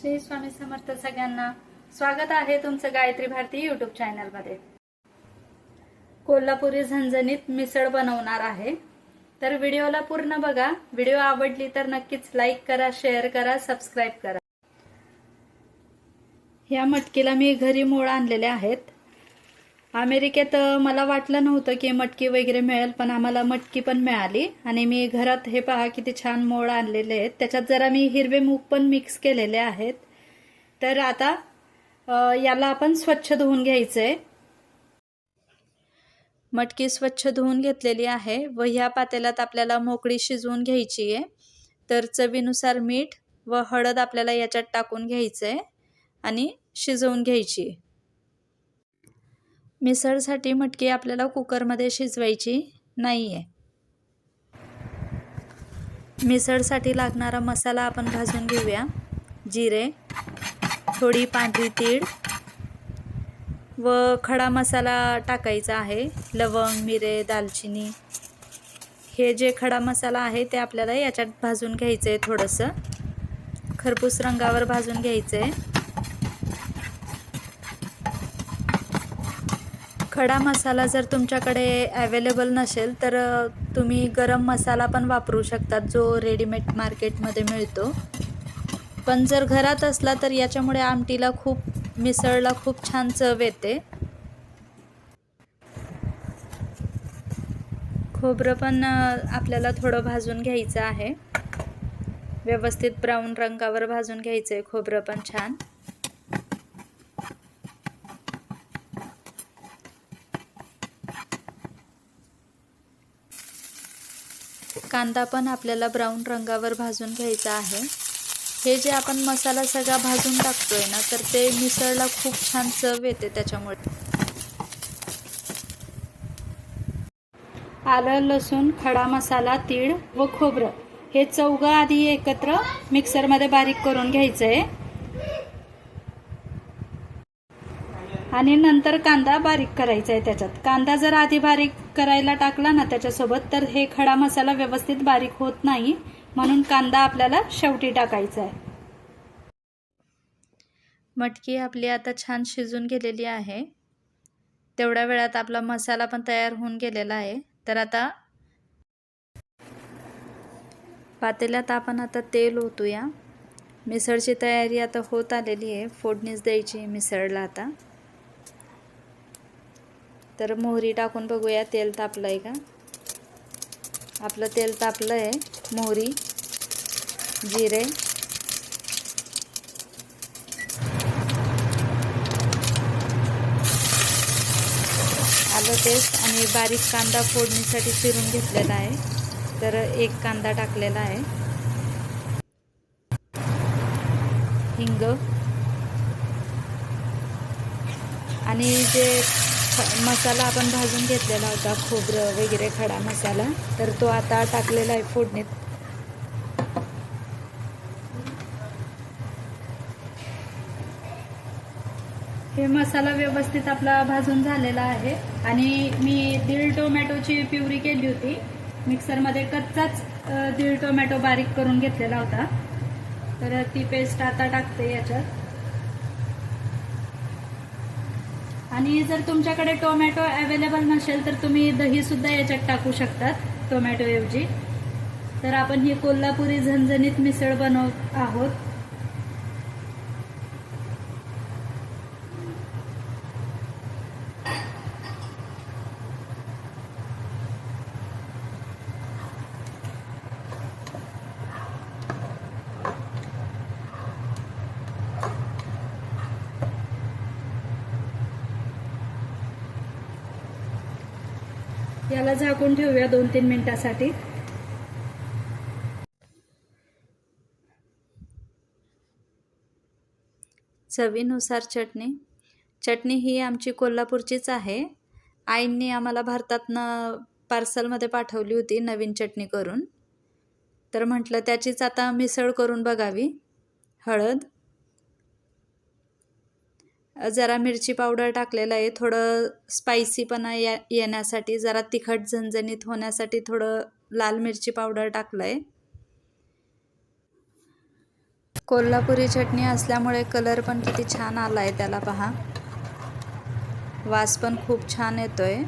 श्री स्वामी समर्थ सगळ्यांना स्वागत आहे तुमचं गायत्री भारती युट्यूब चॅनलमध्ये कोल्हापुरी झणझणीत मिसळ बनवणार आहे. तर व्हिडिओला पूर्ण बघा. व्हिडिओ आवडली तर नक्कीच लाईक करा शेअर करा सबस्क्राईब करा. या मटकीला मी घरी मोळ आणलेले आहेत. अमेरिकेत मला वाटलं नव्हतं की मटकी वगैरे मिळेल पण आम्हाला मटकी पण मिळाली. आणि मी घरात हे पहा किती छान मोळ आणलेले आहेत. त्याच्यात जरा मी हिरवे मूग पण मिक्स केलेले आहेत. तर आता याला आपण स्वच्छ धुवून घ्यायचंय मटकी स्वच्छ धुवून घेतलेली आहे व ह्या पातेल्यात आपल्याला मोकळी शिजवून घ्यायची आहे. तर चवीनुसार मीठ व हळद आपल्याला याच्यात टाकून घ्यायचं आहे आणि शिजवून घ्यायची. आहे मिसळसाठी मटकी आपल्याला कुकरमध्ये शिजवायची नाही आहे मिसळसाठी लागणारा मसाला आपण भाजून घेऊया. जिरे थोडी पांढरी तीळ व खडा मसाला टाकायचा आहे. लवंग मिरे दालचिनी हे जे खडा मसाला आहे ते आपल्याला याच्यात भाजून घ्यायचं आहे थोडंसं. खरपूस रंगावर भाजून घ्यायचं आहे खडा मसाला जर तुमच्याकडे अवेलेबल नसेल तर तुम्ही गरम मसाला पण वापरू शकतात जो रेडीमेड मार्केटमध्ये मिळतो. पण जर घरात असला तर याच्यामुळे आमटीला खूप मिसळला खूप छान चव येते. खोबरं पण आपल्याला थोडं भाजून घ्यायचं आहे. व्यवस्थित ब्राऊन रंगावर भाजून घ्यायचं आहे खोबरं पण छान. कांदा पण आपल्याला ब्राऊन रंगावर भाजून घ्यायचा आहे. हे जे आपण मसाला सगळा भाजून टाकतोय ना तर ते मिसळला खूप छान चव येते त्याच्यामुळे. आलं लसूण खडा मसाला तीळ व खोबरं. हे चौघं आधी एकत्र मिक्सरमध्ये बारीक करून घ्यायचं आहे आणि नंतर कांदा बारीक करायचा आहे त्याच्यात. कांदा जर आधी बारीक करायला टाकला ना त्याच्यासोबत तर हे खडा मसाला व्यवस्थित बारीक होत नाही. म्हणून कांदा आपल्याला शेवटी टाकायचा आहे. मटकी आपली आता छान शिजून गेलेली आहे. तेवढ्या वेळात आपला मसाला पण तयार होऊन गेलेला आहे. तर आता पातेल्यात आपण आता तेल ओतूया. मिसळची तयारी आता होत आलेली आहे. फोडणीच द्यायची मिसळला आता. तर मोहरी टाकून बघूया तेल तापलं आहे का? आपलं तेल तापलं आहे मोहरी जिरे. आलं पेस्ट आणि बारीक कांदा फोडणीसाठी चिरून घेतलेला आहे. तर एक कांदा टाकलेला आहे. हिंग. आणि जे मसाला आपण भाजून घेतलेला होता खोबरं वगैरे खडा मसाला. तर तो आता टाकलेला आहे फोडणीत. हे मसाला व्यवस्थित आपला भाजून झालेला आहे. आणि मी दीड टोमॅटोची प्युरी केली होती. मिक्सरमध्ये कच्चाच अ, दीड टोमॅटो बारीक करून घेतलेला होता. तर ती पेस्ट आता टाकते याच्यात. आणि जर तुमच्याकडे टोमॅटो अवेलेबल नसेल तर तुम्ही दही सुद्धा याच्यात टाकू शकतात टोमॅटोऐवजी. तर आपण ही कोल्हापुरी झणझणीत मिसळ बनवत आहोत. याला झाकून ठेवूया दोन तीन मिनिटासाठी. चवीनुसार चटणी. चटणी ही आमची कोल्हापूरचीच आहे. आईंनी आम्हाला भारतातनं पार्सलमध्ये पाठवली होती नवीन चटणी करून. तर म्हटलं त्याचीच आता मिसळ करून बघावी. हळद जरा मिरची पावडर टाकलेलं आहे. थोडं स्पायसीपणा या येण्यासाठी. जरा तिखट झणझणीत होण्यासाठी थोडं लाल मिरची पावडर टाकलं आहे कोल्हापुरी चटणी असल्यामुळे कलर पण किती छान आला आहे त्याला पहा. वास पण खूप छान येतो आहे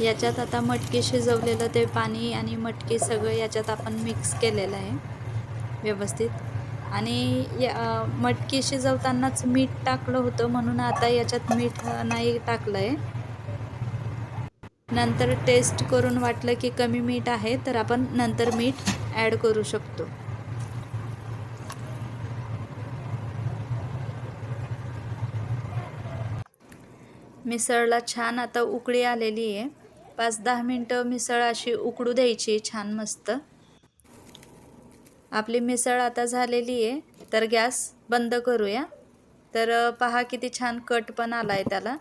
याच्यात आता मटकी शिजवलेलं ते पाणी आणि मटकी सगळं याच्यात आपण मिक्स केलेलं आहे. व्यवस्थित. आणि या मटकी शिजवतानाच मीठ टाकलं होतं म्हणून आता याच्यात मीठ नाही टाकलं आहे नंतर टेस्ट करून वाटलं की कमी मीठ आहे तर आपण नंतर मीठ ॲड करू शकतो. मिसळला छान आता उकळी आलेली आहे. पाच दहा मिनटं मिसळ अशी उकडू द्यायची छान मस्त. आपली मिसळ आता झालेली आहे. तर गॅस बंद करूया. तर पहा किती छान कट पण आला आहे त्याला.